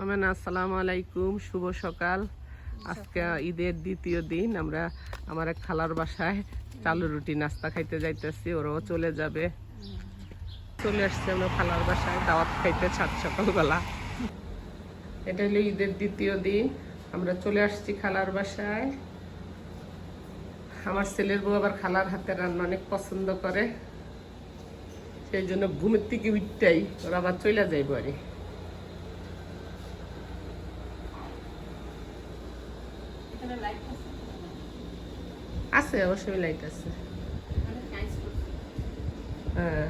Amen, আসসালামু আলাইকুম, শুভ সকাল। আজকে ঈদের দ্বিতীয় দিন, আমরা আমার এক খালার বাসায় চালু রুটি নাস্তা খাইতে যাইতেছি, ওরাও চলে যাবে। চলে আসছে আমরা খালার বাসায়, দাওয়াত খাইতে সাত সকালবেলা। এটা হলো ঈদের দ্বিতীয় দিন, আমরা চলে আসছি খালার বাসায়। আমার ছেলের বউ আবার খালার হাতে রান্না অনেক পছন্দ করে, সেই জন্য ঘুমের থেকে উঠতেই ওরা আবার চলে যাইব আরে এখানে লাইট আছে আছে অবশ্যই লাইট আছে হ্যাঁ.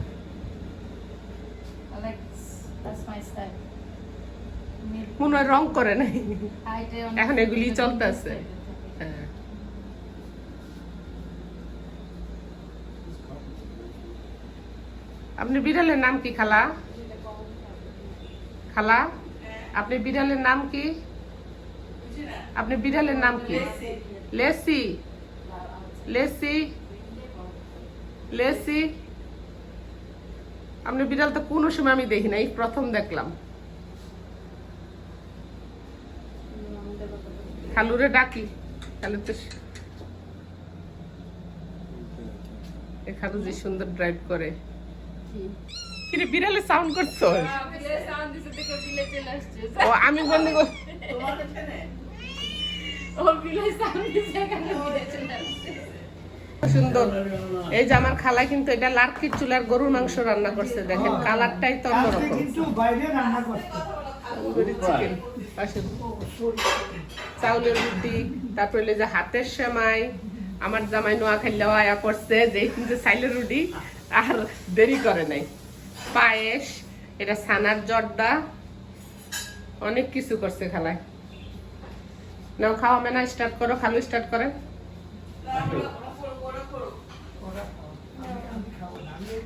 মনে হয় রং করে নাই। এখন এগুলি চলতেছে হ্যাঁ। আপনি বিড়ালের নাম কি খালা? খালা আপনি বিড়ালের নাম কি? আপনি বিড়ালের নাম কি? লেসি। লেসি লেসি আপনি বিড়াল তো কোনো সময় আমি দেখি নাই, প্রথম দেখলাম। খালুরে ডাকি। খালু তো খালু যে সুন্দর ড্রাইভ করে। কিরে, বিড়ালে সাউন্ড করছ? ও, আমি বন্ধ সুন্দর। এই যে আমার খালা কিন্তু এটা লার্কির চুলার গরুর মাংস রান্না করছে দেখেন কালারটাই তো অন্যরকম। চাউলের রুটি তারপরে যে হাতের সেমাই। আমার জামাই নোয়া খাইলে আয়া করছে যে কিন্তু চাইলের রুটি আর দেরি করে নাই। পায়েস এটা ছানার জর্দা অনেক কিছু করছে খালায়। নাও খাওয়া মেনা স্টার্ট করো খালু স্টার্ট করে আপনি রুটি পছন্দ করেন খাইছি না দিচ্ছি বুঝছ হ্যাঁ দেখে দিতে লাগি বাসায় আমার বাসায় লাগাবো তো আমি এর-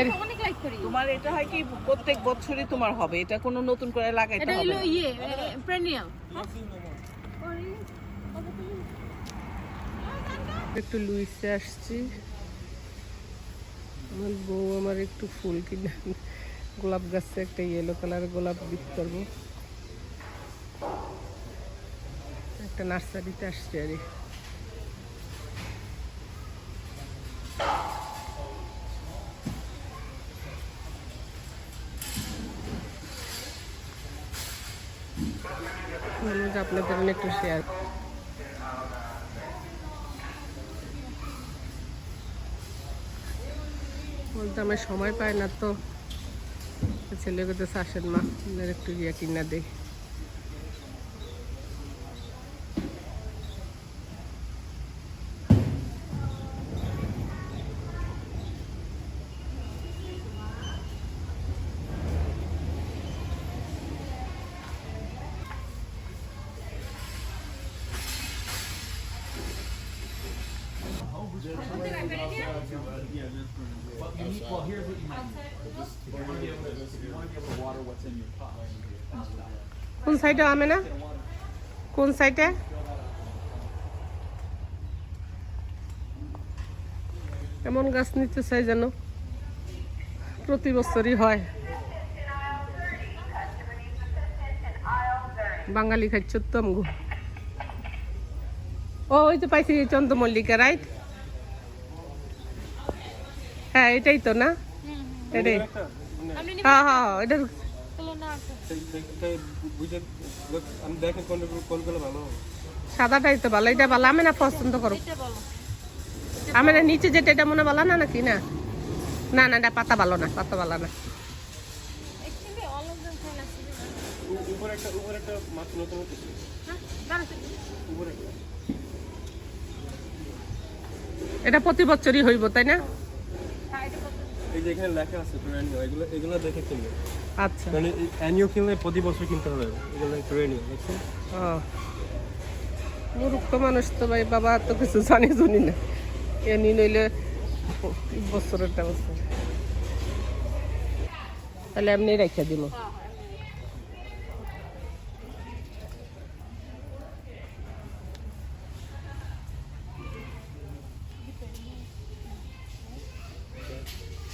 এটা অনেক লাইক করি। তোমার এটা হয় কি প্রত্যেক বছরই তোমার হবে এটা কোনো নতুন করে লাগাইতে হবে। ইয়ে একটু লুইসে আসছি। আমার বউ আমার একটু ফুল কিনে গোলাপ গাছে একটা ইয়েলো কালার গোলাপ বিক করব। একটা নার্সারিতে আসছি আর আপনাদের একটু শেয়ার বলতে আমার সময় পায় না তো। ছেলে করতে আসেন মা একটু ইয়া কিনা কোন সাইডে আমি না? কোন সাইডে? এমন গাছ নিতে চাই যেন? প্রতি বছরই হয়। বাঙালি খাইছ তো ও ওই তো পাইছি চন্দ্রমল্লিকা রাইট এটাই তো না? হ্যাঁ হ্যাঁ হবে সাদাটাই তো ভালো, এটা ভালো আমি না পছন্দ করো। না নিচে যেটা, এটা মনে ভালো না নাকি? না। না না এটা পাতা ভালো না, পাতা ভালো না। হ্যাঁ এটা প্রতি বছরই হইব, তাই না? হ্যাঁ এই যে এখানে লেখা আছে ট্রেনিও এগুলো এগুলো দেখে কিনবে। আচ্ছা। মানে অ্যানিও কিনলে প্রতি বছর কিনতে হবে। এগুলো ট্রেনিও দেখছেন? মানুষ তো ভাই বাবা তো কিছু জানি জানি না। এনি নইলে বছরেরটা বছর তাহলে এমনি রেখে দিব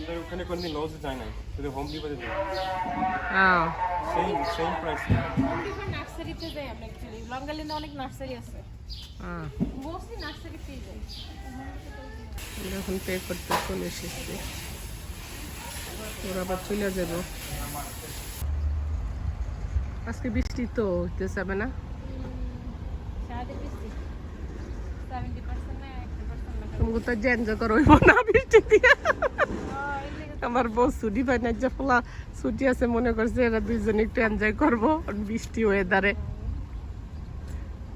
আমাদের ওখানে কোনদিন লসে যায় না শুধু হোম ডিপোতে যায়। হ্যাঁ সেম সেম প্রাইস নার্সারিতে যাই আমরা অ্যাকচুয়ালি লঙ্গালিন্দে অনেক নার্সারি আছে। হ্যাঁ মোস্টলি নার্সারিতেই যাই। এখন পে করতে চলে এসেছি। ওরা আবার চলে যাব। আজকে বৃষ্টি তো হইতে যাবে না? তোমাকে তো এনজয় করো না বৃষ্টি দিয়ে। আমার বউ ছুটি পাই না, যে ফলা ছুটি আছে, মনে করছে এরা দুইজনে একটু এনজয় করব। বৃষ্টি ওয়েদারে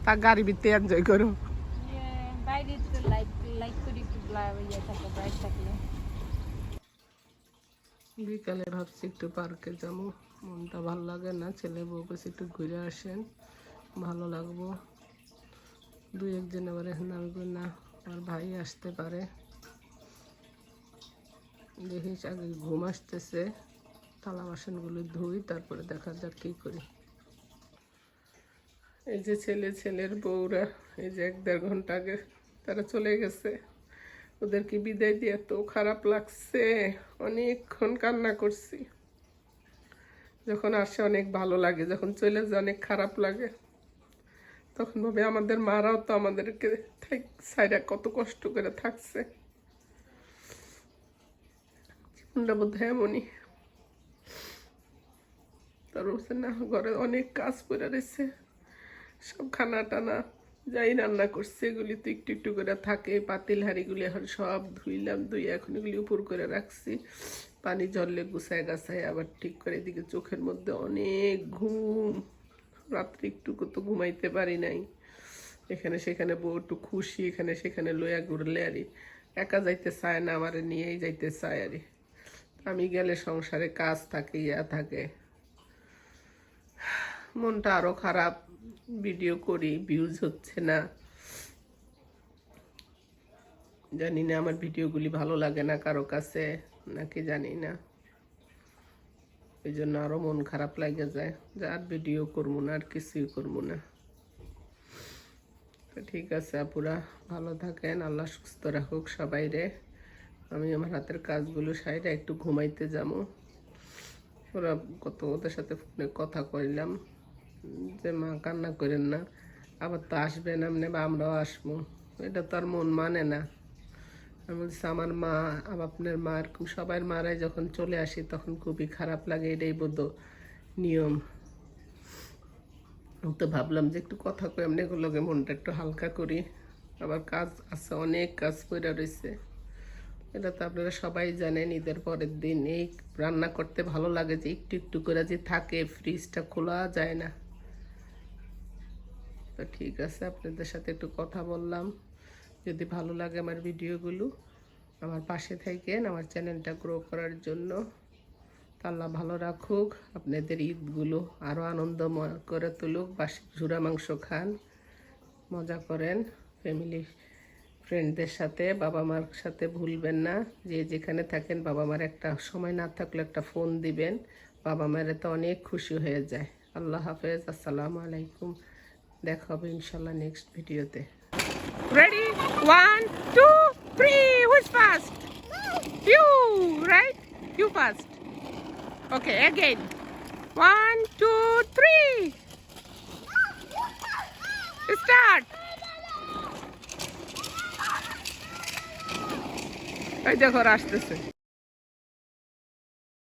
তা গাড়ি ভিতরে এনজয় করো। বিকালে ভাবছি একটু পার্কে যাব। মনটা ভালো লাগে না, ছেলে বউ কাছে একটু ঘুরে আসেন, ভালো লাগবো। দুই একদিন আবার এখন আসবে না, আর ভাই আসতে পারে। দেখিস, আগে ঘুম আসতেছে, থালা বাসনগুলো ধুই, তারপরে দেখা যাক কী করি। এই যে ছেলে, ছেলের বউরা, এই যে এক দেড় ঘণ্টা আগে তারা চলে গেছে। ওদেরকে বিদায় দিয়ে এত খারাপ লাগছে, অনেকক্ষণ কান্না করছি। যখন আসে অনেক ভালো লাগে, যখন চলে যায় অনেক খারাপ লাগে। তখন ভাবে আমাদের মারাও তো আমাদেরকে সাইডা কত কষ্ট করে থাকছে। জীবনটা বোধ হয় এমনই। তার বলছে না, ঘরে অনেক কাজ করে রয়েছে। সব খানা টানা যাই রান্না করছে, এগুলি তো একটু একটু করে থাকে। পাতিল হাঁড়িগুলি এখন সব ধুইলাম ধুই এখন এগুলি উপর করে রাখছি। পানি জললে গুছায় গাছায় আবার ঠিক করে এদিকে চোখের মধ্যে অনেক ঘুম। রাত্রি একটু তো ঘুমাইতে পারি নাই। এখানে সেখানে বউ একটু খুশি, এখানে সেখানে লইয়া ঘুরলে আরি, একা যাইতে চায় না, আমার নিয়েই যাইতে চায় আরি। আমি গেলে সংসারে কাজ থাকে, ইয়া থাকে। মনটা আরও খারাপ ভিডিও করি ভিউজ হচ্ছে না। জানি না আমার ভিডিওগুলি ভালো লাগে না কারও কাছে, নাকি জানি না। এই জন্য আরও মন খারাপ লাগে যায় যে আর ভিডিও করব না, আর কিছুই করব না। ঠিক আছে আপুরা, ভালো থাকেন, আল্লাহ সুস্থ রাখুক সবাই রে আমি আমার হাতের কাজগুলো সাইডে একটু ঘুমাইতে যাব। ওরা কত ওদের সাথে ফোনে কথা কইলাম, যে মা কান্না করেন না, আবার তো আসবেন এমনি বা আমরাও আসব। এটা তো আর মন মানে না। আমি বলছি, আমার মা আপনার মা এরকম সবার মারাই যখন চলে আসি তখন খুবই খারাপ লাগে, এটাই বোধ নিয়ম। তো ভাবলাম যে একটু কথা কই, আমি এগুলোকে মনটা একটু হালকা করি। আবার কাজ আছে, অনেক কাজ করে রয়েছে এটা তো আপনারা সবাই জানেন, ঈদের পরের দিন এই রান্না করতে ভালো লাগে যে একটু একটু করে যে থাকে ফ্রিজটা খোলা যায় না। তো ঠিক আছে, আপনাদের সাথে একটু কথা বললাম। যদি ভালো লাগে আমার ভিডিওগুলো, আমার পাশে থাকেন, আমার চ্যানেলটা গ্রো করার জন্য। আল্লাহ ভালো রাখুক, আপনাদের ঈদগুলো আরও আনন্দময় করে তুলুক, বাসি ঝুরা মাংস খান, মজা করেন ফ্যামিলি ফ্রেন্ডদের সাথে বাবা মার সাথে ভুলবেন না। যে যেখানে থাকেন বাবা মার একটা সময় না থাকলে একটা ফোন দিবেন। বাবা মায়ের তো অনেক খুশি হয়ে যায়। আল্লাহ হাফেজ, আসসালামু আলাইকুম। দেখা হবে ইনশাল্লাহ নেক্সট ভিডিওতে। Ready one two three who's first you right you first okay again one two three start এই দেখো ওরা আসতেছে